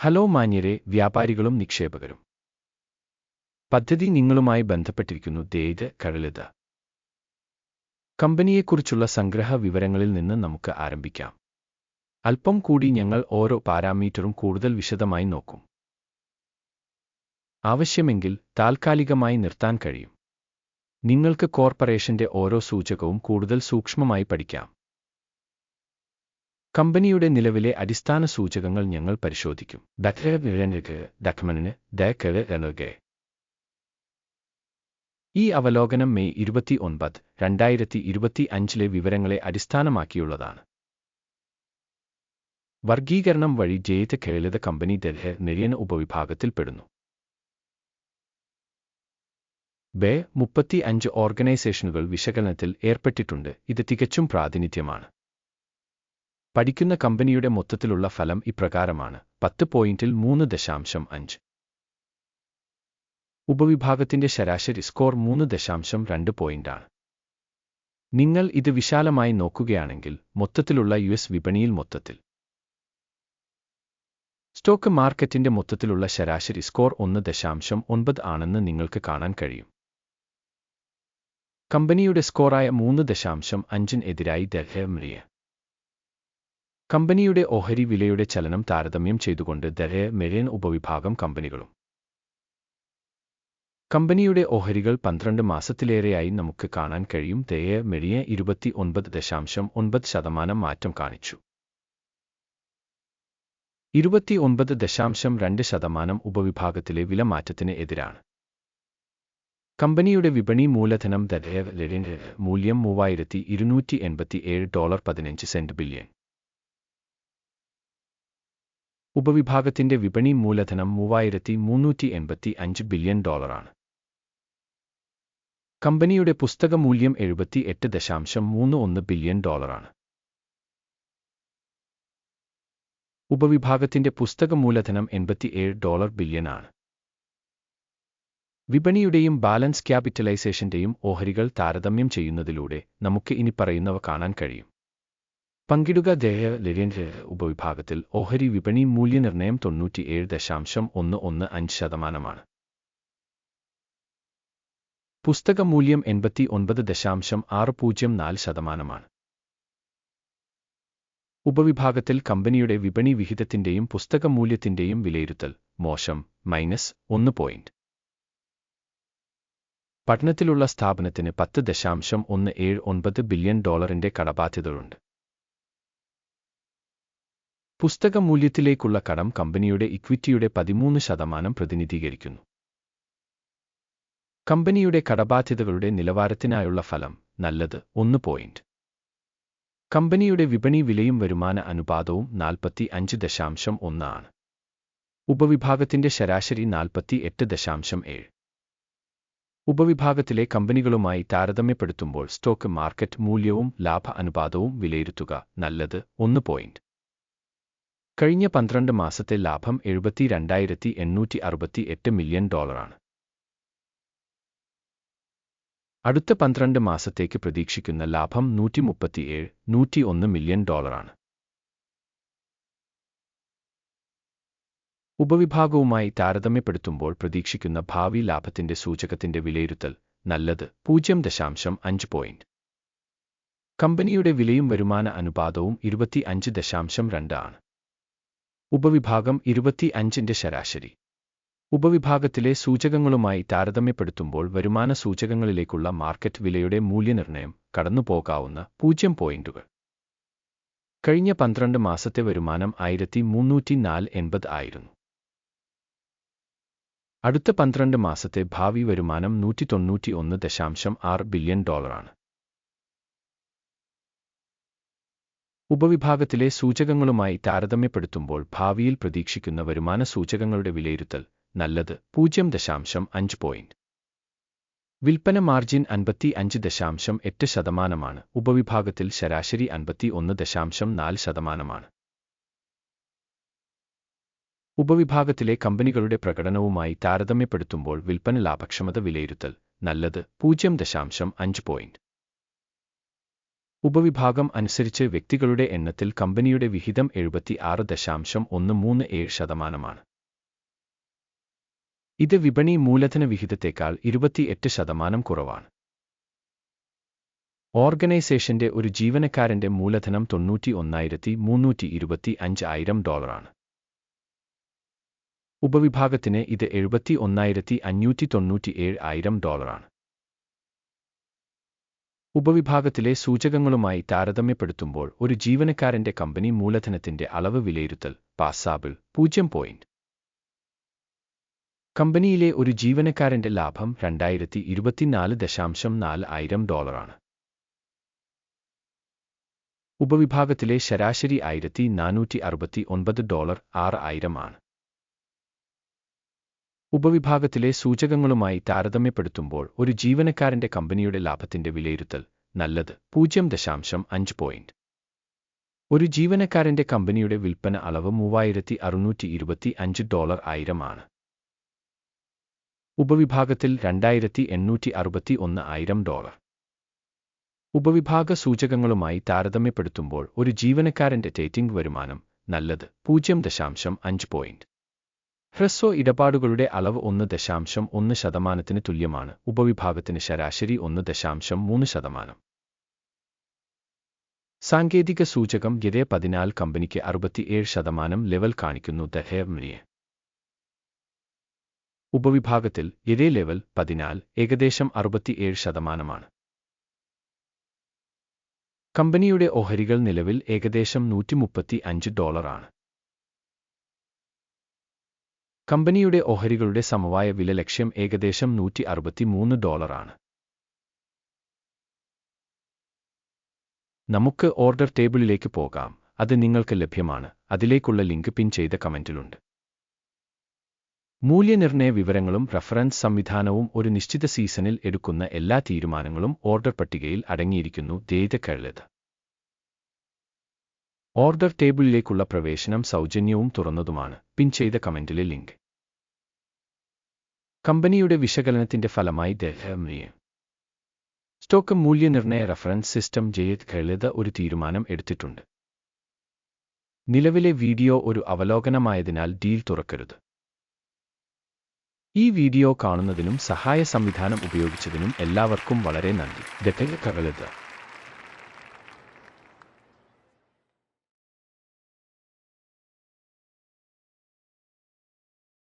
Hello മാന്യരെ വ്യാപാരികളും നിക്ഷേപകരും. പദ്ധതി നിങ്ങളുമായി ബന്ധപ്പെട്ടിരിക്കുന്നു ദേത് കഴലിത കമ്പനിയെക്കുറിച്ചുള്ള സംഗ്രഹ വിവരങ്ങളിൽ നിന്ന് നമുക്ക് ആരംഭിക്കാം. അല്പം കൂടി ഞങ്ങൾ ഓരോ പാരാമീറ്ററും കൂടുതൽ വിശദമായി നോക്കും. ആവശ്യമെങ്കിൽ താൽക്കാലികമായി നിർത്താൻ കഴിയും. നിങ്ങൾക്ക് കോർപ്പറേഷന്റെ ഓരോ സൂചകവും കൂടുതൽ സൂക്ഷ്മമായി പഠിക്കാം. കമ്പനിയുടെ നിലവിലെ അടിസ്ഥാന സൂചകങ്ങൾ ഞങ്ങൾ പരിശോധിക്കും. ഈ അവലോകനം മെയ് ഇരുപത്തി ഒൻപത് രണ്ടായിരത്തി ഇരുപത്തി അഞ്ചിലെ വിവരങ്ങളെ അടിസ്ഥാനമാക്കിയുള്ളതാണ്. വർഗീകരണം വഴി ജയിത കേളിത കമ്പനി ദൽഹ നിര്യന ഉപവിഭാഗത്തിൽപ്പെടുന്നു ബെ മുപ്പത്തി അഞ്ച് ഓർഗനൈസേഷനുകൾ വിശകലനത്തിൽ ഏർപ്പെട്ടിട്ടുണ്ട്. ഇത് തികച്ചും പ്രാതിനിധ്യമാണ്. പഠിക്കുന്ന കമ്പനിയുടെ മൊത്തത്തിലുള്ള ഫലം ഇപ്രകാരമാണ്. പത്ത് പോയിന്റിൽ മൂന്ന് ദശാംശം അഞ്ച്. ഉപവിഭാഗത്തിന്റെ ശരാശരി സ്കോർ മൂന്ന് ദശാംശം രണ്ട് പോയിന്റാണ്. നിങ്ങൾ ഇത് വിശാലമായി നോക്കുകയാണെങ്കിൽ മൊത്തത്തിലുള്ള യു എസ് വിപണിയിൽ മൊത്തത്തിൽ. സ്റ്റോക്ക് മാർക്കറ്റിന്റെ മൊത്തത്തിലുള്ള ശരാശരി സ്കോർ ഒന്ന് ദശാംശം ഒൻപത് ആണെന്ന് നിങ്ങൾക്ക് കാണാൻ കഴിയും. കമ്പനിയുടെ സ്കോറായ മൂന്ന് ദശാംശം അഞ്ചിന് എതിരായി ദഹമിയ കമ്പനിയുടെ ഓഹരി വിലയുടെ ചലനം താരതമ്യം ചെയ്തുകൊണ്ട് ദഹയ മെരേൻ ഉപവിഭാഗം കമ്പനികളും. കമ്പനിയുടെ ഓഹരികൾ പന്ത്രണ്ട് മാസത്തിലേറെയായി നമുക്ക് കാണാൻ കഴിയും. ദയ മെറിയ ഇരുപത്തി ഒൻപത് ദശാംശം ഒൻപത് ശതമാനം മാറ്റം കാണിച്ചു. ഇരുപത്തി ഒൻപത് ദശാംശം രണ്ട് ശതമാനം ഉപവിഭാഗത്തിലെ വില മാറ്റത്തിന് എതിരാണ്. കമ്പനിയുടെ വിപണി മൂലധനം ദയ മൂല്യം മൂവായിരത്തി ഇരുന്നൂറ്റി എൺപത്തി ഏഴ് ഡോളർ പതിനഞ്ച് സെന്റ് ബില്യൺ. ഉപവിഭാഗത്തിന്റെ വിപണി മൂലധനം മൂവായിരത്തി മുന്നൂറ്റി എൺപത്തി അഞ്ച് ബില്യൺ ഡോളറാണ്. കമ്പനിയുടെ പുസ്തക മൂല്യം എഴുപത്തി എട്ട് ദശാംശം മൂന്ന് ഒന്ന് ബില്യൺ ഡോളറാണ്. ഉപവിഭാഗത്തിന്റെ പുസ്തക മൂലധനം എൺപത്തിയേഴ് ഡോളർ ബില്യണാണ്. വിപണിയുടെയും ബാലൻസ് ക്യാപിറ്റലൈസേഷന്റെയും ഓഹരികൾ താരതമ്യം ചെയ്യുന്നതിലൂടെ നമുക്ക് ഇനി പറയുന്നവ കാണാൻ കഴിയും. പങ്കിടുക ദേഹ ലിര്യൻറെ ഉപവിഭാഗത്തിൽ ഓഹരി വിപണി മൂല്യനിർണയം തൊണ്ണൂറ്റിയേഴ് ദശാംശം ഒന്ന് ഒന്ന് അഞ്ച് ശതമാനമാണ്. പുസ്തക മൂല്യം എൺപത്തി ഒൻപത് ദശാംശം ആറ് പൂജ്യം നാല് ശതമാനമാണ്. ഉപവിഭാഗത്തിൽ കമ്പനിയുടെ വിപണി വിഹിതത്തിന്റെയും പുസ്തക മൂല്യത്തിന്റെയും വിലയിരുത്തൽ മോശം മൈനസ് ഒന്ന് പോയിന്റ്. പഠനത്തിലുള്ള സ്ഥാപനത്തിന് പത്ത് ദശാംശം ഒന്ന് ഏഴ് ഒൻപത് ബില്യൺ ഡോളറിന്റെ കടബാധ്യതകളുണ്ട്. പുസ്തക മൂല്യത്തിലേക്കുള്ള കടം കമ്പനിയുടെ ഇക്വിറ്റിയുടെ പതിമൂന്ന് ശതമാനം പ്രതിനിധീകരിക്കുന്നു. കമ്പനിയുടെ കടബാധ്യതകളുടെ നിലവാരത്തിനായുള്ള ഫലം നല്ലത് ഒന്ന് പോയിന്റ്. കമ്പനിയുടെ വിപണി വിലയും വരുമാന അനുപാതവും നാൽപ്പത്തി അഞ്ച് ദശാംശം ഒന്നാണ് ഉപവിഭാഗത്തിന്റെ ശരാശരി നാൽപ്പത്തി എട്ട് ദശാംശം ഏഴ്. ഉപവിഭാഗത്തിലെ കമ്പനികളുമായി താരതമ്യപ്പെടുത്തുമ്പോൾ സ്റ്റോക്ക് മാർക്കറ്റ് മൂല്യവും ലാഭ അനുപാതവും വിലയിരുത്തുക നല്ലത് ഒന്ന് പോയിന്റ്. കഴിഞ്ഞ പന്ത്രണ്ട് മാസത്തെ ലാഭം എഴുപത്തി രണ്ടായിരത്തി എണ്ണൂറ്റി അറുപത്തി എട്ട് മില്യൺ ഡോളറാണ്. അടുത്ത പന്ത്രണ്ട് മാസത്തേക്ക് പ്രതീക്ഷിക്കുന്ന ലാഭം നൂറ്റി മുപ്പത്തിയേഴ് നൂറ്റി ഒന്ന് മില്യൺ ഡോളറാണ്. ഉപവിഭാഗവുമായി താരതമ്യപ്പെടുത്തുമ്പോൾ പ്രതീക്ഷിക്കുന്ന ഭാവി ലാഭത്തിന്റെ സൂചകത്തിന്റെ വിലയിരുത്തൽ നല്ലത് പൂജ്യം ദശാംശം അഞ്ച് പോയിന്റ്. കമ്പനിയുടെ വിലയും വരുമാന അനുപാതവും ഇരുപത്തി അഞ്ച് ദശാംശം രണ്ട് ആണ്. ഉപവിഭാഗം ഇരുപത്തി അഞ്ചിന്റെ ശരാശരി. ഉപവിഭാഗത്തിലെ സൂചകങ്ങളുമായി താരതമ്യപ്പെടുത്തുമ്പോൾ വരുമാന സൂചകങ്ങളിലേക്കുള്ള മാർക്കറ്റ് വിലയുടെ മൂല്യനിർണയം കടന്നുപോകാവുന്ന പൂജ്യം പോയിന്റുകൾ. കഴിഞ്ഞ പന്ത്രണ്ട് മാസത്തെ വരുമാനം ആയിരത്തി മുന്നൂറ്റി നാല് എൺപത് ആയിരുന്നു. അടുത്ത പന്ത്രണ്ട് മാസത്തെ ഭാവി വരുമാനം നൂറ്റി തൊണ്ണൂറ്റി ഒന്ന് ദശാംശം ആറ് ബില്യൺ ഡോളറാണ്. ഉപവിഭാഗത്തിലെ സൂചകങ്ങളുമായി താരതമ്യപ്പെടുത്തുമ്പോൾ ഭാവിയിൽ പ്രതീക്ഷിക്കുന്ന വരുമാന സൂചകങ്ങളുടെ വിലയിരുത്തൽ നല്ലത്. പൂജ്യം ദശാംശം അഞ്ച് പോയിന്റ് വിൽപ്പന മാർജിൻ അൻപത്തി അഞ്ച് ദശാംശം എട്ട് ശതമാനമാണ്. ഉപവിഭാഗത്തിൽ ശരാശരി അൻപത്തി ഒന്ന് ദശാംശം നാല് ശതമാനമാണ്. ഉപവിഭാഗത്തിലെ കമ്പനികളുടെ പ്രകടനവുമായി താരതമ്യപ്പെടുത്തുമ്പോൾ വിൽപ്പന ലാഭക്ഷമത വിലയിരുത്തൽ നല്ലത്. പൂജ്യം ദശാംശം അഞ്ച് പോയിന്റ് ഉപവിഭാഗം അനുസരിച്ച് വ്യക്തികളുടെ എണ്ണത്തിൽ കമ്പനിയുടെ വിഹിതം എഴുപത്തി ആറ് ദശാംശം ഒന്ന് മൂന്ന് ഏഴ് ശതമാനമാണ്. ഇത് വിപണി മൂലധന വിഹിതത്തേക്കാൾ ഇരുപത്തിയെട്ട് ശതമാനം കുറവാണ്. ഓർഗനൈസേഷന്റെ ഒരു ജീവനക്കാരന്റെ മൂലധനം തൊണ്ണൂറ്റി ഒന്നായിരത്തി മുന്നൂറ്റി ഇരുപത്തി അഞ്ച് ആയിരം ഡോളറാണ്. ഉപവിഭാഗത്തിന് ഇത് എഴുപത്തി ഒന്നായിരത്തി അഞ്ഞൂറ്റി തൊണ്ണൂറ്റിയേഴ് ആയിരം ഡോളറാണ്. ഉപവിഭാഗത്തിലെ സൂചകങ്ങളുമായി താരതമ്യപ്പെടുത്തുമ്പോൾ ഒരു ജീവനക്കാരന്റെ കമ്പനി മൂലധനത്തിന്റെ അളവ് വിലയിരുത്തൽ പാസാബിൾ പൂജ്യം പോയിന്റ്. കമ്പനിയിലെ ഒരു ജീവനക്കാരന്റെ ലാഭം രണ്ടായിരത്തി ഇരുപത്തിനാല് ദശാംശം നാല് ആയിരം ഡോളറാണ്. ഉപവിഭാഗത്തിലെ ശരാശരി ആയിരത്തി നാനൂറ്റി അറുപത്തി ഒൻപത് ഡോളർ ആറ് ആയിരമാണ് ഉപവിഭാഗത്തിലെ സൂചകങ്ങളുമായി താരതമ്യപ്പെടുത്തുമ്പോൾ ഒരു ജീവനക്കാരന്റെ കമ്പനിയുടെ ലാഭത്തിന്റെ വിലയിരുത്തൽ നല്ലത്. പൂജ്യം ദശാംശം അഞ്ച് പോയിന്റ് ഒരു ജീവനക്കാരന്റെ കമ്പനിയുടെ വിൽപ്പന അളവ് മൂവായിരത്തി അറുന്നൂറ്റി ഇരുപത്തി അഞ്ച് ഡോളർ ആയിരമാണ്. ഉപവിഭാഗത്തിൽ രണ്ടായിരത്തി എണ്ണൂറ്റി അറുപത്തി ഒന്ന് ആയിരം ഡോളർ. ഉപവിഭാഗ സൂചകങ്ങളുമായി താരതമ്യപ്പെടുത്തുമ്പോൾ ഒരു ജീവനക്കാരന്റെ ടേറ്റിംഗ് വരുമാനം നല്ലത്. പൂജ്യം ദശാംശം അഞ്ച് പോയിന്റ് ഹ്രസ്വ ഇടപാടുകളുടെ അളവ് ഒന്ന് ദശാംശം ഒന്ന് ശതമാനത്തിന് തുല്യമാണ്. ഉപവിഭാഗത്തിന് ശരാശരി ഒന്ന് ദശാംശം മൂന്ന് ശതമാനം. സാങ്കേതിക സൂചകം ഗിരേ പതിനാല് കമ്പനിക്ക് അറുപത്തിയേഴ് ശതമാനം ലെവൽ കാണിക്കുന്നു. ദഹേർമിയെ ഉപവിഭാഗത്തിൽ ഇരേ ലെവൽ പതിനാല് ഏകദേശം അറുപത്തിയേഴ് ശതമാനമാണ്. കമ്പനിയുടെ ഓഹരികൾ നിലവിൽ ഏകദേശം നൂറ്റിമുപ്പത്തി അഞ്ച് ഡോളറാണ്. കമ്പനിയുടെ ഓഹരികളുടെ സമവായ വില ലക്ഷ്യം ഏകദേശം നൂറ്റി അറുപത്തിമൂന്ന് ഡോളറാണ്. നമുക്ക് ഓർഡർ ടേബിളിലേക്ക് പോകാം. അത് നിങ്ങൾക്ക് ലഭ്യമാണ്. അതിലേക്കുള്ള ലിങ്ക് പിൻ ചെയ്ത കമന്റിലുണ്ട്. മൂല്യനിർണയ വിവരങ്ങളും റഫറൻസ് സംവിധാനവും ഒരു നിശ്ചിത സീസണിൽ എടുക്കുന്ന എല്ലാ തീരുമാനങ്ങളും ഓർഡർ പട്ടികയിൽ അടങ്ങിയിരിക്കുന്നു. ദേതക്കഴുത് ഓർഡർ ടേബിളിലേക്കുള്ള പ്രവേശനം സൗജന്യവും തുറന്നതുമാണ്. പിൻ ചെയ്ത കമന്റിലെ ലിങ്ക്. കമ്പനിയുടെ വിശകലനത്തിന്റെ ഫലമായി സ്റ്റോക്ക് മൂല്യനിർണയ റഫറൻസ് സിസ്റ്റം ജയത് ലളിത ഒരു തീരുമാനം എടുത്തിട്ടുണ്ട്. നിലവിലെ വീഡിയോ ഒരു അവലോകനമായതിനാൽ ഡീൽ തുറക്കരുത്. ഈ വീഡിയോ കാണുന്നതിനും സഹായ സംവിധാനം ഉപയോഗിച്ചതിനും എല്ലാവർക്കും വളരെ നന്ദി. ദട്ട